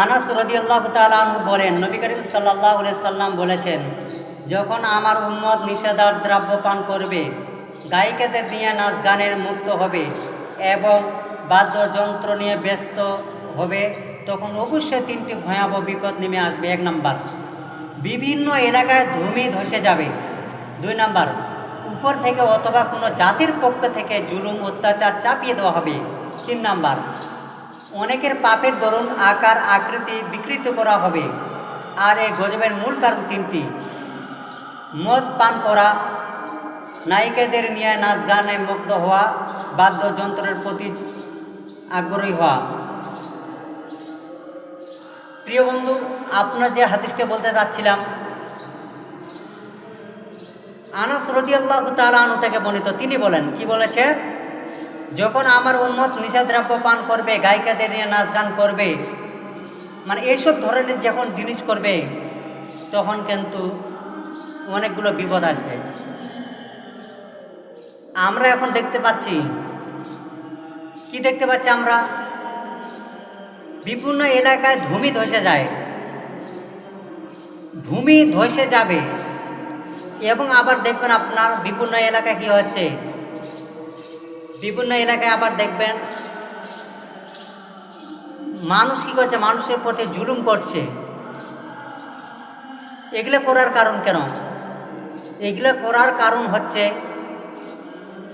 আনাস রদিয়াল্লাহ তালু বলেন, নবী করিম সাল্লাহ সাল্লাম বলেছেন, যখন আমার উম্মত নিষেধার দ্রব্য পান করবে, গায়িকাদের নিয়ে নাচ গানের মুক্ত হবে এবং বাদ্যযন্ত্র নিয়ে ব্যস্ত হবে, তখন অবশ্যই তিনটি ভয়াবহ বিপদ নেমে আসবে। এক নাম্বার, বিভিন্ন এলাকায় ধুমি ধসে যাবে। দুই নাম্বার, উপর থেকে অথবা কোনো জাতির পক্ষ থেকে জুলুম, অত্যাচার চাপিয়ে দেওয়া হবে। তিন নাম্বার অনেকের পাপের দরুন আকার, আকৃতি বিকৃত করা হবে। আর এই গজবের মূল কারণ তিনটি। মদ পান করা, নায়িকাদের নিয়ে নাচ গানে মুগ্ধ হওয়া, বাদ্যযন্ত্রের প্রতি আগ্রহী হওয়া। প্রিয় বন্ধু, আপনার যে হাদিসটা বলতে চাচ্ছিলাম, আনাস রদি রদিয়াল্লাহ তালানু থেকে বর্ণিত, তিনি বলেন, কি বলেছে? যখন আমার উন্মত নিষেধদ্রব্য পান করবে, গায়িকাদের নিয়ে নাচ গান করবে মানে এইসব ধরনের যখন জিনিস করবে, তখন কিন্তু অনেকগুলো বিপদ আসবে। আমরা এখন দেখতে পাচ্ছি, কি দেখতে পাচ্ছি আমরা? বিভিন্ন এলাকায় ভূমি ধসে যায়। ভূমি ধসে যাবে এবং আবার দেখবেন আপনার বিভিন্ন এলাকায় কি হচ্ছে? বিভিন্ন এলাকায় আবার দেখবেন মানুষ কি করছে? মানুষের প্রতি জুলুম করছে। এগুলো করার কারণ কেন? এগুলো করার কারণ হচ্ছে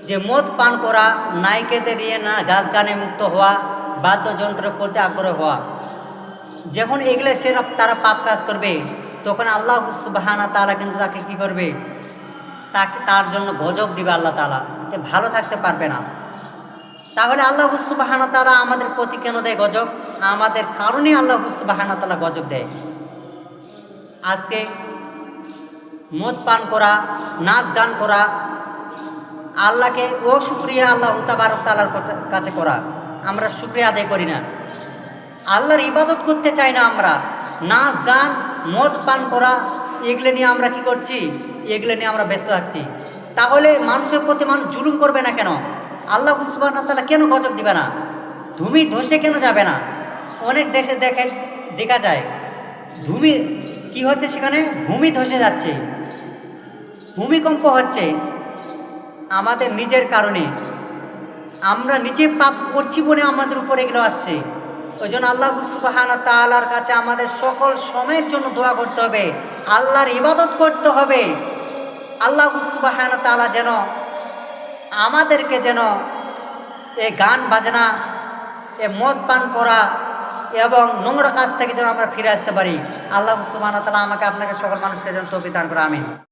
যে মদ পান করা, নায়িকাদের দিয়ে না গাছ গানে মুক্ত হওয়া, বাদ্যযন্ত্রের প্রতি আগ্রহ হওয়া। যখন এগুলো সে তারা পাপ কাজ করবে, তখন আল্লাহ সুবাহানা তালা কিন্তু তাকে কি করবে? তাকে তার জন্য গজব দিবে আল্লাহ তালা ভালো থাকতে পারবে না। তাহলে আল্লাহ সুবাহানা তালা আমাদের প্রতি কেন দেয় গজব? না আমাদের কারণে আল্লাহ সুবাহানা তালা গজব দেয়। আজকে মদ পান করা, নাচ গান করা, আল্লাহকে ও শুক্রিয়া আল্লাহ তাবারক তালার কাছে করা, আমরা শুক্রিয়া আদায় করি না। আল্লাহর ইবাদত করতে চাই না আমরা। নাচ গান, মদ পান করা, এগুলো নিয়ে আমরা কি করছি? এগুলো নিয়ে আমরা ব্যস্ত থাকছি। তাহলে মানুষের প্রতি মানুষ জুলুম করবে না কেন? আল্লাহ হুসবান তালা কেন গজব দিবে না? ধুমি ধসে কেন যাবে না? অনেক দেশে দেখে, দেখা যায় ভূমি কি হচ্ছে সেখানে? ভূমি ধসে যাচ্ছে, ভূমিকম্প হচ্ছে আমাদের নিজের কারণে। আমরা নিজে পাপ করছি বলে আমাদের উপর এগুলো আসছে। ওই জন্য আল্লাহ সুবাহানা তালার কাছে আমাদের সকল সময়ের জন্য দোয়া করতে হবে। আল্লাহর ইবাদত করতে হবে। আল্লাহ সুবাহানা তালা যেন আমাদেরকে যেন এ গান বাজনা, এ মদ পান করা এবং নোংরা কাজ থেকে যেন আমরা ফিরে আসতে পারি। আল্লাহ সুবাহ আমাকে আপনাকে সকল মানুষকে যেন তৌফিক করে, আমিন।